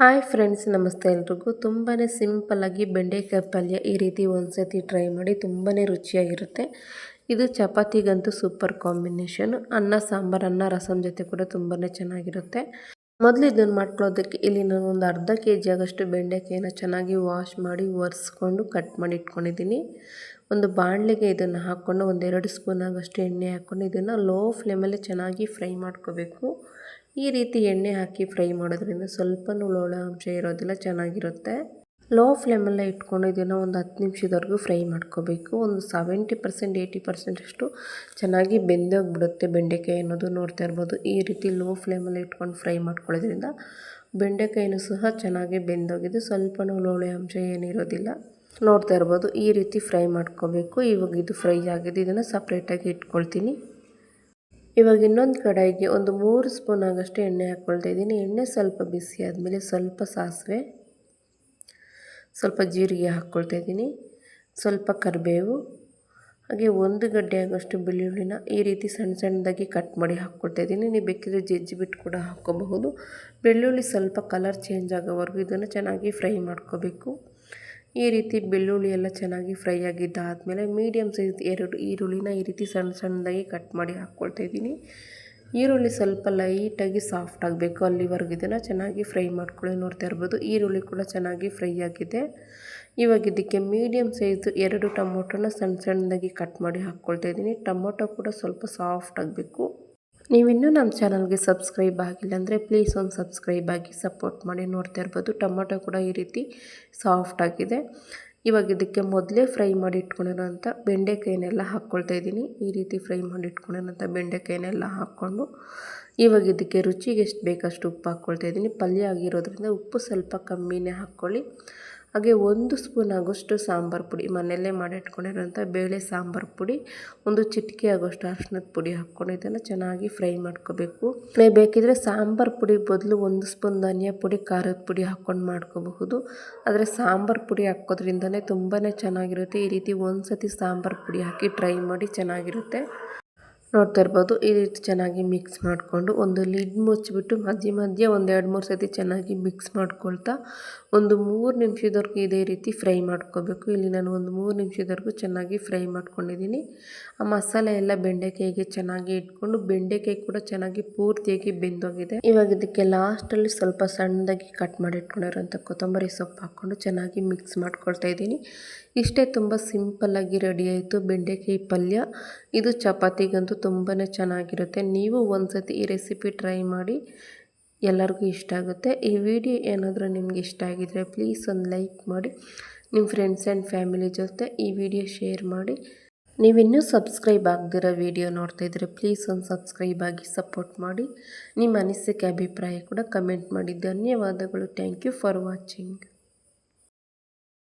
Hi friends, ನಮಸ್ತೆ ಎಲ್ರಿಗೂ. ತುಂಬಾ ಸಿಂಪಲ್ಲಾಗಿ ಬೆಂಡೆಕಾಯಿ ಪಲ್ಯ ಈ ರೀತಿ ಒಂದು ಸತಿ ಟ್ರೈ ಮಾಡಿ ತುಂಬಾ ರುಚಿಯಾಗಿರುತ್ತೆ. ಇದು ಚಪಾತಿಗಂತೂ ಸೂಪರ್ ಕಾಂಬಿನೇಷನ್. ಅನ್ನ, ಸಾಂಬಾರು, ಅನ್ನ ರಸಮ್ ಜೊತೆ ಕೂಡ ತುಂಬಾ ಚೆನ್ನಾಗಿರುತ್ತೆ. ಮೊದಲು ಇದನ್ನು ಮಾಡ್ಕೊಳ್ಳೋದಕ್ಕೆ ಇಲ್ಲಿ ನಾನು ಒಂದು ಅರ್ಧ ಕೆ ಜಿ ಆಗಷ್ಟು ಬೆಂಡೆಕಾಯಿನ ಚೆನ್ನಾಗಿ ವಾಶ್ ಮಾಡಿ ಒರೆಸ್ಕೊಂಡು ಕಟ್ ಮಾಡಿ ಇಟ್ಕೊಂಡಿದ್ದೀನಿ. ಒಂದು ಬಾಣಲೆಗೆ ಇದನ್ನು ಹಾಕ್ಕೊಂಡು ಒಂದೆರಡು ಸ್ಪೂನ್ ಆಗಷ್ಟು ಎಣ್ಣೆ ಹಾಕ್ಕೊಂಡು ಇದನ್ನು ಲೋ ಫ್ಲೇಮಲ್ಲಿ ಚೆನ್ನಾಗಿ ಫ್ರೈ ಮಾಡ್ಕೋಬೇಕು. ಈ ರೀತಿ ಎಣ್ಣೆ ಹಾಕಿ ಫ್ರೈ ಮಾಡೋದ್ರಿಂದ ಸ್ವಲ್ಪನೂ ಲೋಳ ಅಂಶ ಇರೋದಿಲ್ಲ, ಚೆನ್ನಾಗಿರುತ್ತೆ. ಲೋ ಫ್ಲೇಮಲ್ಲೇ ಇಟ್ಕೊಂಡು ಇದನ್ನು ಒಂದು ಹತ್ತು ನಿಮಿಷದವರೆಗೂ ಫ್ರೈ ಮಾಡ್ಕೋಬೇಕು. ಒಂದು ಸೆವೆಂಟಿ ಪರ್ಸೆಂಟ್ ಏಯ್ಟಿ ಪರ್ಸೆಂಟ್ ಅಷ್ಟು ಚೆನ್ನಾಗಿ ಬೆಂದೋಗ್ಬಿಡುತ್ತೆ ಬೆಂಡೆಕಾಯಿ ಅನ್ನೋದು ನೋಡ್ತಾ ಇರ್ಬೋದು. ಈ ರೀತಿ ಲೋ ಫ್ಲೇಮಲ್ಲಿ ಇಟ್ಕೊಂಡು ಫ್ರೈ ಮಾಡ್ಕೊಳ್ಳೋದ್ರಿಂದ ಬೆಂಡೆಕಾಯಿನೂ ಸಹ ಚೆನ್ನಾಗಿ ಬೆಂದೋಗಿದೆ. ಸ್ವಲ್ಪನೂ ಲೋಳೆ ಅಂಶ ಏನಿರೋದಿಲ್ಲ ನೋಡ್ತಾ ಇರ್ಬೋದು, ಈ ರೀತಿ ಫ್ರೈ ಮಾಡ್ಕೋಬೇಕು. ಇವಾಗ ಇದು ಫ್ರೈ ಆಗಿದೆ. ಇದನ್ನು ಸಪ್ರೇಟಾಗಿ ಇಟ್ಕೊಳ್ತೀನಿ. ಇವಾಗ ಇನ್ನೊಂದು ಕಡಾಯಿಗೆ ಒಂದು ಮೂರು ಸ್ಪೂನ್ ಆಗಷ್ಟು ಎಣ್ಣೆ ಹಾಕ್ಕೊಳ್ತಾ ಇದ್ದೀನಿ. ಎಣ್ಣೆ ಸ್ವಲ್ಪ ಬಿಸಿ ಆದಮೇಲೆ ಸ್ವಲ್ಪ ಸಾಸಿವೆ, ಸ್ವಲ್ಪ ಜೀರಿಗೆ ಹಾಕ್ಕೊಳ್ತಾ ಇದ್ದೀನಿ. ಸ್ವಲ್ಪ ಕರಿಬೇವು, ಹಾಗೆ ಒಂದು ಗಡ್ಡೆ ಆಗೋಷ್ಟು ಬೆಳ್ಳುಳ್ಳಿನ ಈ ರೀತಿ ಸಣ್ಣ ಸಣ್ಣದಾಗಿ ಕಟ್ ಮಾಡಿ ಹಾಕ್ಕೊಳ್ತಾ ಇದ್ದೀನಿ. ನೀವು ಬೇಕಿದ್ರೆ ಜಜ್ಜಿ ಬಿಟ್ಟು ಕೂಡ ಹಾಕ್ಕೋಬಹುದು. ಬೆಳ್ಳುಳ್ಳಿ ಸ್ವಲ್ಪ ಕಲರ್ ಚೇಂಜ್ ಆಗೋವರೆಗೂ ಇದನ್ನು ಚೆನ್ನಾಗಿ ಫ್ರೈ ಮಾಡ್ಕೋಬೇಕು. ಈ ರೀತಿ ಬೆಳ್ಳುಳ್ಳಿ ಎಲ್ಲ ಚೆನ್ನಾಗಿ ಫ್ರೈ ಆಗಿದ್ದಾದಮೇಲೆ ಮೀಡಿಯಮ್ ಸೈಜ್ ಎರಡು ಈರುಳ್ಳಿನ ಈ ರೀತಿ ಸಣ್ಣ ಸಣ್ಣದಾಗಿ ಕಟ್ ಮಾಡಿ ಹಾಕ್ಕೊಳ್ತಾ ಇದ್ದೀನಿ. ಈರುಳ್ಳಿ ಸ್ವಲ್ಪ ಲೈಟಾಗಿ ಸಾಫ್ಟ್ ಆಗಬೇಕು. ಅಲ್ಲಿವರೆಗೂ ಇದನ್ನು ಚೆನ್ನಾಗಿ ಫ್ರೈ ಮಾಡ್ಕೊಳ್ಳಿ. ನೋಡ್ತಾ ಇರ್ಬೋದು, ಈರುಳ್ಳಿ ಕೂಡ ಚೆನ್ನಾಗಿ ಫ್ರೈ ಆಗಿದೆ. ಇವಾಗ ಇದಕ್ಕೆ ಮೀಡಿಯಮ್ ಸೈಜ್ ಎರಡು ಟೊಮೊಟೊನ ಸಣ್ಣ ಸಣ್ಣದಾಗಿ ಕಟ್ ಮಾಡಿ ಹಾಕ್ಕೊಳ್ತಾ ಇದ್ದೀನಿ. ಟೊಮೊಟೊ ಕೂಡ ಸ್ವಲ್ಪ ಸಾಫ್ಟ್ ಆಗಬೇಕು. ನೀವಿನ್ನೂ ನಮ್ಮ ಚಾನಲ್ಗೆ ಸಬ್ಸ್ಕ್ರೈಬ್ ಆಗಿಲ್ಲ ಅಂದರೆ ಪ್ಲೀಸ್ ಒಂದು ಸಬ್ಸ್ಕ್ರೈಬ್ ಆಗಿ ಸಪೋರ್ಟ್ ಮಾಡಿ. ನೋಡ್ತಾ ಇರ್ಬೋದು, ಟೊಮೊಟೊ ಕೂಡ ಈ ರೀತಿ ಸಾಫ್ಟ್ ಆಗಿದೆ. ಇವಾಗ ಇದಕ್ಕೆ ಮೊದಲೇ ಫ್ರೈ ಮಾಡಿ ಇಟ್ಕೊಂಡಿರೋಂಥ ಬೆಂಡೆಕಾಯಿನೆಲ್ಲ ಹಾಕ್ಕೊಳ್ತಾ ಇದ್ದೀನಿ. ಈ ರೀತಿ ಫ್ರೈ ಮಾಡಿ ಇಟ್ಕೊಂಡಿರೋಂಥ ಬೆಂಡೆಕಾಯಿನೆಲ್ಲ ಹಾಕ್ಕೊಂಡು ಇವಾಗ ಇದಕ್ಕೆ ರುಚಿಗೆ ಎಷ್ಟು ಬೇಕಷ್ಟು ಉಪ್ಪು ಹಾಕ್ಕೊಳ್ತಾ ಇದ್ದೀನಿ. ಪಲ್ಯ ಆಗಿರೋದ್ರಿಂದ ಉಪ್ಪು ಸ್ವಲ್ಪ ಕಮ್ಮಿನೇ ಹಾಕ್ಕೊಳ್ಳಿ. ಹಾಗೆ ಒಂದು ಸ್ಪೂನ್ ಆಗೋಷ್ಟು ಸಾಂಬಾರು ಪುಡಿ, ಮನೆಯಲ್ಲೇ ಮಾಡಿಟ್ಕೊಂಡಿರೋಂಥ ಬೇಳೆ ಸಾಂಬಾರು ಪುಡಿ, ಒಂದು ಚಿಟಿಕೆ ಆಗೋಷ್ಟು ಅರ್ಶಿನದ ಪುಡಿ ಹಾಕ್ಕೊಂಡು ಇದನ್ನು ಚೆನ್ನಾಗಿ ಫ್ರೈ ಮಾಡ್ಕೋಬೇಕು. ಫ್ರೈ ಬೇಕಿದ್ರೆ ಸಾಂಬಾರು ಪುಡಿ ಬದಲು ಒಂದು ಸ್ಪೂನ್ ಧನಿಯಾ ಪುಡಿ, ಖಾರದ ಪುಡಿ ಹಾಕ್ಕೊಂಡು ಮಾಡ್ಕೋಬಹುದು. ಆದರೆ ಸಾಂಬಾರು ಪುಡಿ ಹಾಕೋದ್ರಿಂದನೇ ತುಂಬಾ ಚೆನ್ನಾಗಿರುತ್ತೆ. ಈ ರೀತಿ ಒಂದು ಸತಿ ಸಾಂಬಾರು ಪುಡಿ ಹಾಕಿ ಟ್ರೈ ಮಾಡಿ ಚೆನ್ನಾಗಿರುತ್ತೆ. ನೋಡ್ತಾ ಇರ್ಬೋದು. ಈ ರೀತಿ ಚೆನ್ನಾಗಿ ಮಿಕ್ಸ್ ಮಾಡಿಕೊಂಡು ಒಂದು ಲಿಡ್ ಮುಚ್ಚಿಬಿಟ್ಟು ಮಧ್ಯೆ ಮಧ್ಯೆ ಒಂದು ಎರಡು ಮೂರು ಸತಿ ಚೆನ್ನಾಗಿ ಮಿಕ್ಸ್ ಮಾಡ್ಕೊಳ್ತಾ ಒಂದು ಮೂರು ನಿಮಿಷದವರೆಗೂ ಇದೇ ರೀತಿ ಫ್ರೈ ಮಾಡ್ಕೋಬೇಕು. ಇಲ್ಲಿ ನಾನು ಒಂದು ಮೂರು ನಿಮಿಷದವರೆಗೂ ಚೆನ್ನಾಗಿ ಫ್ರೈ ಮಾಡ್ಕೊಂಡಿದ್ದೀನಿ. ಆ ಮಸಾಲೆ ಎಲ್ಲ ಬೆಂಡೆಕಾಯಿಗೆ ಚೆನ್ನಾಗಿ ಇಟ್ಕೊಂಡು ಬೆಂಡೆಕಾಯಿ ಕೂಡ ಚೆನ್ನಾಗಿ ಪೂರ್ತಿಯಾಗಿ ಬೆಂದೋಗಿದೆ. ಇವಾಗ ಇದಕ್ಕೆ ಲಾಸ್ಟಲ್ಲಿ ಸ್ವಲ್ಪ ಸಣ್ಣದಾಗಿ ಕಟ್ ಮಾಡಿ ಇಟ್ಕೊಂಡಿರೋಂಥ ಕೊತ್ತಂಬರಿ ಸೊಪ್ಪು ಹಾಕ್ಕೊಂಡು ಚೆನ್ನಾಗಿ ಮಿಕ್ಸ್ ಮಾಡ್ಕೊಳ್ತಾ ಇದ್ದೀನಿ. ಇಷ್ಟೇ ತುಂಬ ಸಿಂಪಲ್ಲಾಗಿ ರೆಡಿ ಆಯಿತು ಬೆಂಡೆಕಾಯಿ ಪಲ್ಯ. ಇದು ಚಪಾತಿಗಂತೂ ತುಂಬಾ ಚೆನ್ನಾಗಿರುತ್ತೆ. ನೀವು ಒಂದು ಸತಿ ಈ ರೆಸಿಪಿ ಟ್ರೈ ಮಾಡಿ ಎಲ್ಲರಿಗೂ ಇಷ್ಟ ಆಗುತ್ತೆ. ಈ ವಿಡಿಯೋ ಏನಾದರೂ ನಿಮ್ಗೆ ಇಷ್ಟ ಆಗಿದರೆ ಪ್ಲೀಸ್ ಒಂದು ಲೈಕ್ ಮಾಡಿ. ನಿಮ್ಮ ಫ್ರೆಂಡ್ಸ್ ಆ್ಯಂಡ್ ಫ್ಯಾಮಿಲಿ ಜೊತೆ ಈ ವಿಡಿಯೋ ಶೇರ್ ಮಾಡಿ. ನೀವಿನ್ನೂ ಸಬ್ಸ್ಕ್ರೈಬ್ ಆಗದಿರೋ ವಿಡಿಯೋ ನೋಡ್ತಾ ಇದ್ದರೆ ಪ್ಲೀಸ್ ಒಂದು ಸಬ್ಸ್ಕ್ರೈಬ್ ಆಗಿ ಸಪೋರ್ಟ್ ಮಾಡಿ. ನಿಮ್ಮ ಅನಿಸಿಕೆ, ಅಭಿಪ್ರಾಯ ಕೂಡ ಕಮೆಂಟ್ ಮಾಡಿ. ಧನ್ಯವಾದಗಳು. Thank you for watching